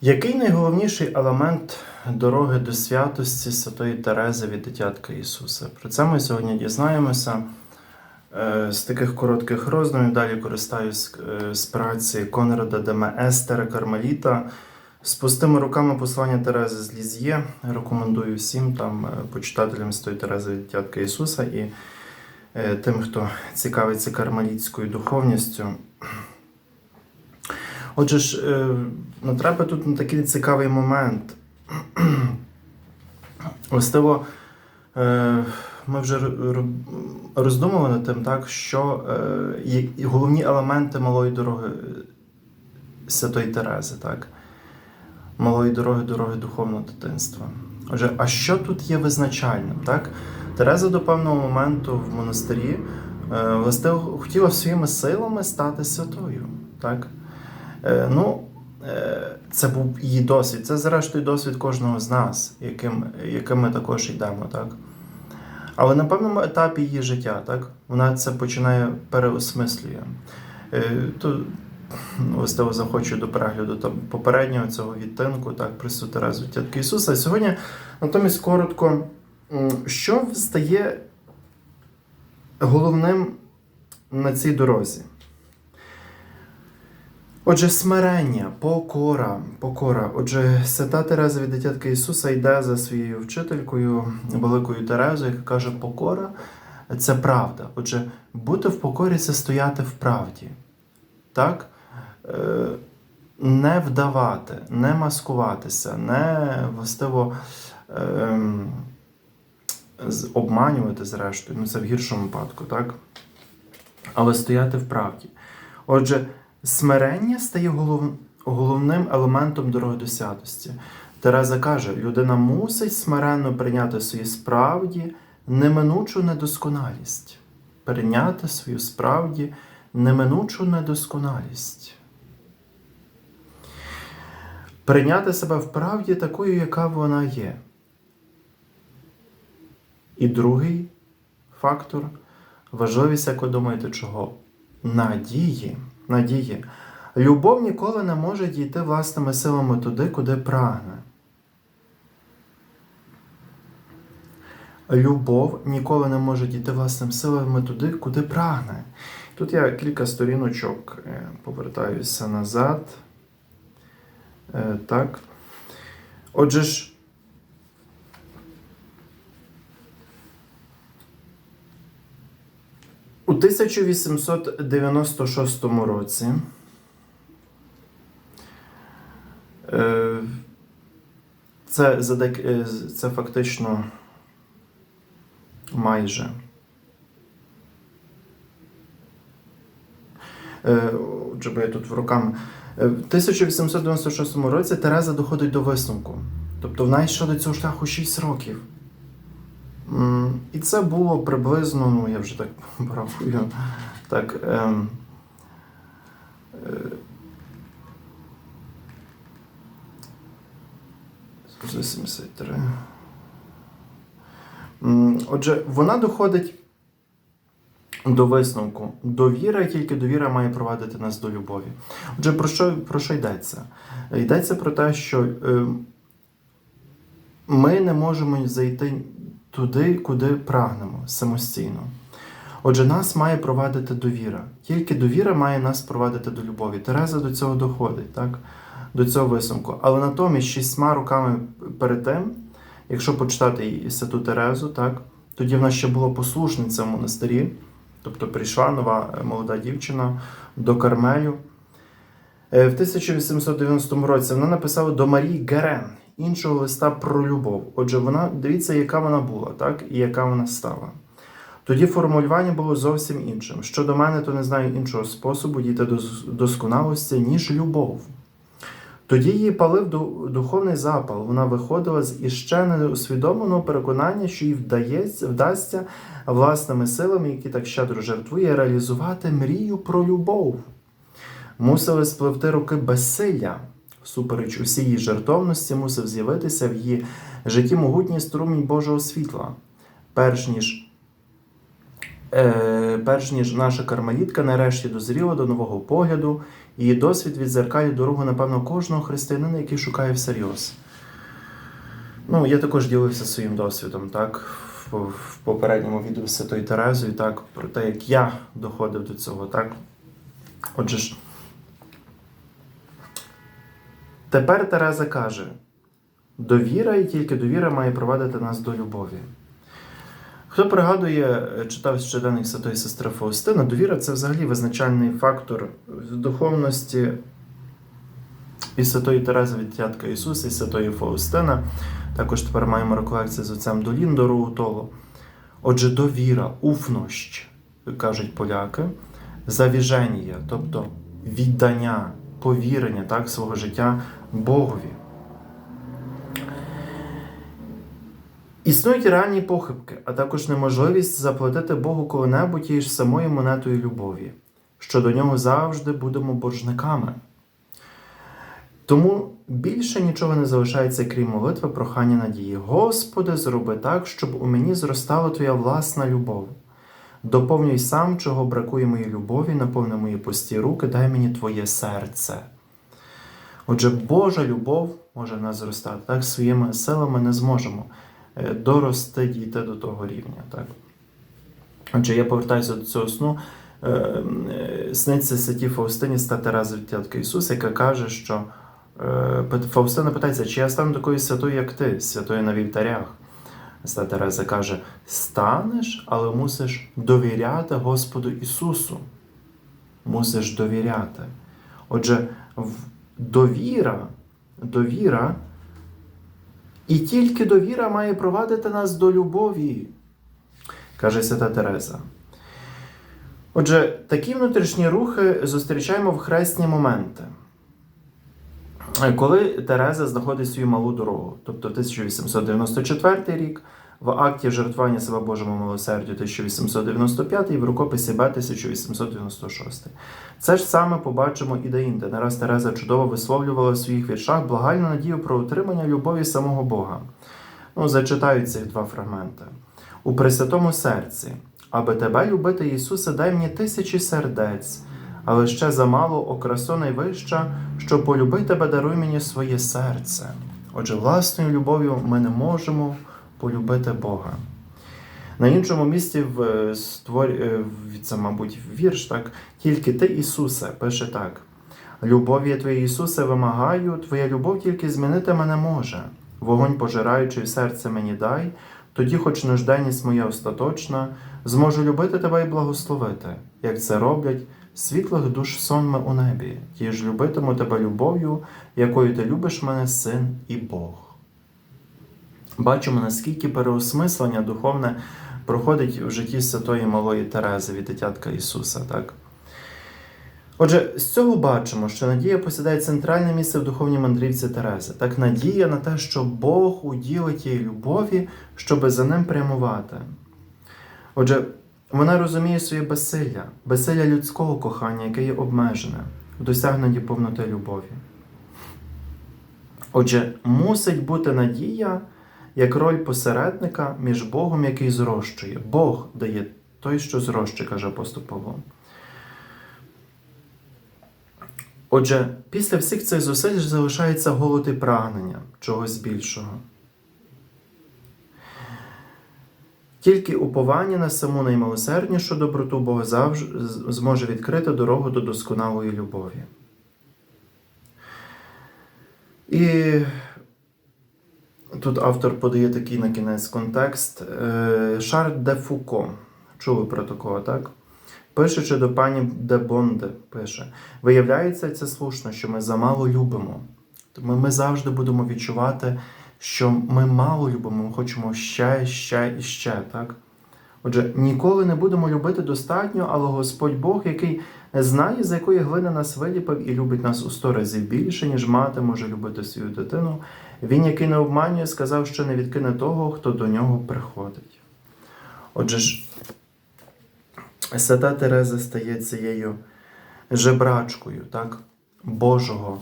Який найголовніший елемент дороги до святості Святої Терези від дитятка Ісуса? Про це ми сьогодні дізнаємося е, з таких коротких роздумів. Далі користаюсь е, з праці Конрада Деме Естера Кармеліта. З пустими руками послання Терези з Лізьє. Рекомендую всім там е, почитателям Святої Терези від дитятка Ісуса і тим, хто цікавиться кармелітською духовністю. Отже ж, е, треба тут на такий цікавий момент. Властиво, е, ми вже роздумували над тим, так, що е, головні елементи малої дороги Святої Терези, так? Малої дороги, дороги духовного дитинства. Отже, а що тут є визначальним? Так? Тереза до певного моменту в монастирі властиво хотіла своїми силами стати святою. Так? Е, Ну, е, це був її досвід. Це, зрештою, досвід кожного з нас, яким, яким ми також йдемо. Так? Але на певному етапі її життя, так? вона це починає переосмислює. Е, То властиво захочу до перегляду там, попереднього цього відтинку, так, про Святу Терезу Тітки Ісуса. Сьогодні, натомість, коротко, що стає головним на цій дорозі? Отже, смирення, покора, покора. Отже, свята Тереза від дитятка Ісуса йде за своєю вчителькою, великою Терезою, яка каже, покора це правда. Отже, бути в покорі це стояти в правді. Так? Е, Не вдавати, не маскуватися, не властиво ем, обманювати, зрештою, ну це в гіршому випадку, так? Але стояти в правді. Отже, смирення стає голов... головним елементом дороги до святості. Тереза каже: людина мусить смиренно прийняти свою справді неминучу недосконалість. Прийняти свою справді неминучу недосконалість. Прийняти себе в правді такою, яка вона є. І другий фактор важливість, як ви думаєте, чого? Надії. Надії. Любов ніколи не може дійти власними силами туди, куди прагне. Любов ніколи не може дійти власними силами туди, куди прагне. Тут я кілька сторіночок е, повертаюся назад. Е, Так. Отже ж. У 1896 році е, це, е, це фактично майже. Е, Отже, бо я тут в руками. Е, В 1896 році Тереза доходить до висновку. Тобто вона йшла до цього шляху 6 років. І це було приблизно, ну я вже так порахую, так. Ем, е, е, 73. Отже, вона доходить до висновку. Довіра, тільки довіра має провадити нас до любові. Отже, про що, про що йдеться? Йдеться про те, що е, ми не можемо зайти туди, куди прагнемо самостійно. Отже, нас має провадити довіра. Тільки довіра має нас провадити до любові. Тереза до цього доходить, так? до цього висновку. Але натомість шістьма роками перед тим, якщо почитати її Святу Терезу, так, тоді вона ще була послушниця в монастирі, тобто прийшла нова е, молода дівчина до Кармелю. Е, В 1890 році вона написала до Марії Герен іншого листа про любов. Отже, вона дивіться, яка вона була, так, і яка вона стала. Тоді формулювання було зовсім іншим. Щодо мене, то не знаю іншого способу дійти до досконалості, ніж любов. Тоді її палив духовний запал. Вона виходила з іще неусвідомленого переконання, що їй вдається, вдасться власними силами, які так щедро жертвує, реалізувати мрію про любов. Мусили спливти роки безсилля. Всупереч усій її жертовності мусив з'явитися в її житті могутній струмінь Божого світла. Перш ніж е, перш ніж наша кармелітка нарешті дозріла до нового погляду, її досвід відзеркалює дорогу, напевно, кожного християнина, який шукає всерйоз. Ну, я також ділився своїм досвідом, так, в попередньому відео з Святою Терезою, так, про те, як я доходив до цього, так. Отже ж, тепер Тереза каже: довіра і тільки довіра має провадити нас до любові. Хто пригадує, читав щоденник Святої сестри Фаустина, довіра це взагалі визначальний фактор в духовності і Святої Терези від Тятка Ісуса, і Святої Фаустина. Також тепер маємо реколекції з отцем Долін до Роутолу. Отже, довіра, уфнощ, кажуть поляки, завіження, тобто віддання, повірення так, свого життя Богові. Існують реальні похибки, а також неможливість заплатити Богу коли-небудь тією ж самою монетою любові, що до нього завжди будемо боржниками. Тому більше нічого не залишається, крім молитви, прохання надії. Господи, зроби так, щоб у мені зростала Твоя власна любов. Доповнюй сам, чого бракує моїй любові, наповни мої пусті руки, дай мені Твоє серце. Отже, Божа любов може нас зростати. Так, своїми силами не зможемо е, дорости, дійти до того рівня. Так? Отже, я повертаюся до цього сну. Е, е, Сниться святі Фаустині стати разом тітка Ісуса, яка каже, що Фаустина питається, чи я стану такою святою, як ти, святою на вівтарях. Свята Тереза каже: станеш, але мусиш довіряти Господу Ісусу. Мусиш довіряти. Отже, довіра, довіра, і тільки довіра має провадити нас до любові, каже Свята Тереза. Отже, такі внутрішні рухи зустрічаємо в хресні моменти. Коли Тереза знаходить свою малу дорогу, тобто 1894 рік, в акті жертвування себе Божому милосердю 1895 і в рукописі Б 1896. Це ж саме побачимо і деінде. Не раз Тереза чудово висловлювала в своїх віршах благальну надію про отримання любові самого Бога. Ну, зачитаю ці два фрагменти. У Пресвятому серці, аби тебе любити, Ісусе, дай мені тисячі сердець, але ще замало о найвища, що полюби тебе, даруй мені своє серце. Отже, власною любов'ю ми не можемо полюбити Бога. На іншому місці в е, створі, е, це, мабуть, вірш, так? Тільки ти, Ісусе, пише так. Любові Твоєї, Ісусе, вимагаю, Твоя любов тільки змінити мене може. Вогонь пожираючий серце мені дай, тоді, хоч нужденність моя остаточна, зможу любити тебе і благословити, як це роблять світлих душ сонми у небі. Ті ж любитиму тебе любов'ю, якою ти любиш мене, син і Бог. Бачимо, наскільки переосмислення духовне проходить в житті святої малої Терези від дитятка Ісуса. Так? Отже, з цього бачимо, що надія посідає центральне місце в духовній мандрівці Терези. Так, надія на те, що Бог уділить їй любові, щоби за ним прямувати. Отже, вона розуміє своє безсилля, безсилля людського кохання, яке є обмежене в досягненні повноти любові. Отже, мусить бути надія як роль посередника між Богом, який зрощує. Бог дає той, що зрощує, каже апостол Павло. Отже, після всіх цих зусиль залишається голод і прагнення чогось більшого. Тільки уповання на саму наймилосерднішу доброту Бог завжди зможе відкрити дорогу до досконалої любові. І тут автор подає такий на кінець контекст. Е, Шарль де Фуко. Чули про такого, так? Пишучи до пані де Бонде, пише: Виявляється, це слушно, що ми замало любимо. Тому ми завжди будемо відчувати, що ми мало любимо, ми хочемо ще, ще і ще. Так? Отже, ніколи не будемо любити достатньо, але Господь Бог, який знає, з якої глини нас виліпив і любить нас у сто разів більше, ніж мати може любити свою дитину. Він, який не обманює, сказав, що не відкине того, хто до нього приходить. Отже ж, Свята Тереза стає цією жебрачкою так, Божого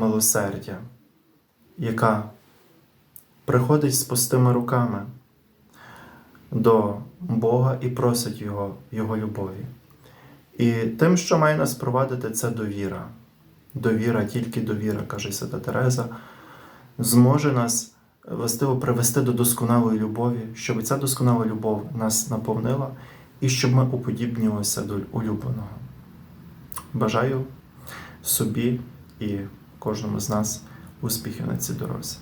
милосердя, яка приходить з пустими руками. до Бога і просить Його, Його любові. І тим, що має нас провадити, це довіра. Довіра, тільки довіра, каже Свята Тереза, зможе нас властиво привести до досконалої любові, щоб ця досконала любов нас наповнила і щоб ми уподібнілися до улюбленого. Бажаю собі і кожному з нас успіхів на цій дорозі.